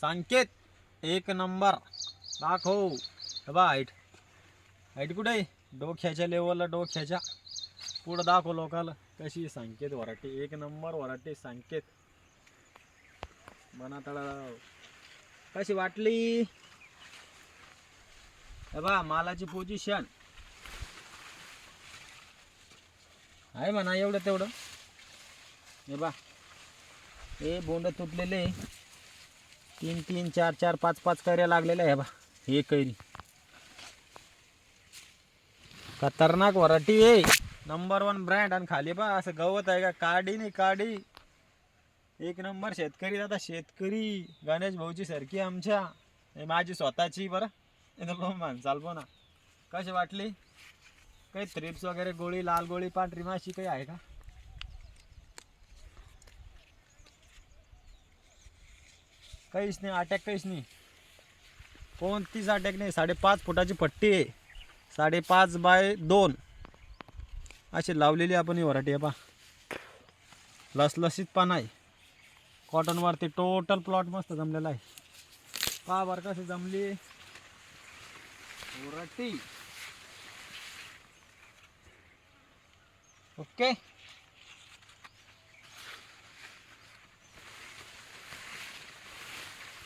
संकेत. एक नंबर. दाखव. बा हाईट हाईट कुठे आहे? डोक्याच्या लेवलला डोक्याच्या. पुढं दाखव लोकाला कशी सांकेत संकेत वराटे एक नंबर वराटे संकेत. म्हणा कशी वाटली? हे बा मालाची पोझिशन आहे म्हणा एवढं तेवढं. हे बा हे बोंड तुटलेले तीन तीन चार चार पाच पाच कैऱ्या लागलेल्या आहे बा. हे कैरी. खतरनाक वराठी आहे. नंबर वन ब्रँड आणि खाली बा असं गवत आहे का? काडी नाही काडी. एक नंबर शेतकरी दादा शेतकरी. गणेश भाऊची सारखी आमच्या. माझी स्वतःची बरं. मान माणसाल ना कशी वाटली? काही थ्रिप्स वगैरे गोळी लाल गोळी पांढरी माशी काही आहे का? काहीच नाही अटॅक काहीच नाही. कोणतीच अटॅक नाही साडेपाच फुटाची पट्टी आहे. साडेपाच बाय दोन. अशी लावलेली आपण ही वराठी पा लसलसीत पान आहे. कॉटनवरती टोटल प्लॉट मस्त जमलेला आहे. पा बरं कशी जमली. वराठी. ओके